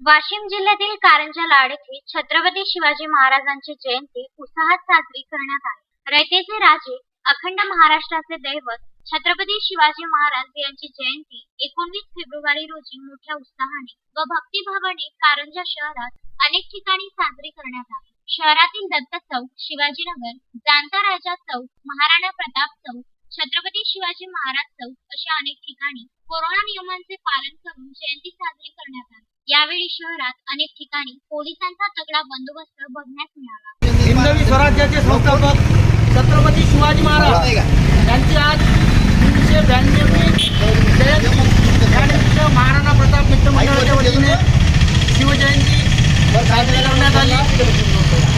वाशिम जिल्ह्यातील कारंजा लाड येथे छत्रपती शिवाजी महाराजांची जयंती उत्साहात साजरी करण्यात आली. रयतेचे राजे अखंड महाराष्ट्राचे दैवत छत्रपती शिवाजी महाराज यांची जयंती एकोणवीस फेब्रुवारी रोजी मोठ्या उत्साहाने व भक्तिभावाने कारंजा शहरात अनेक ठिकाणी साजरी करण्यात आली. शहरातील दत्त चौक शिवाजीनगर जाणता राजा चौक महाराणा प्रताप चौक छत्रपती शिवाजी महाराज चौक अशा अनेक ठिकाणी कोरोना नियमांचे पालन करून जयंती साजरी यावेळी शहरात अनेक ठिकाणी पोलिसांचा तगडा बंदोबस्त बघण्यास मिळाला. हिंदवी स्वराज्याचे संस्थापक छत्रपती शिवाजी महाराज यांची आज तीनशे ब्याण्णवी जयंती त्यानिमित्त महाराणा प्रताप मित्र मंडळाच्या वतीने शिवजयंती साजरी करण्यात आली.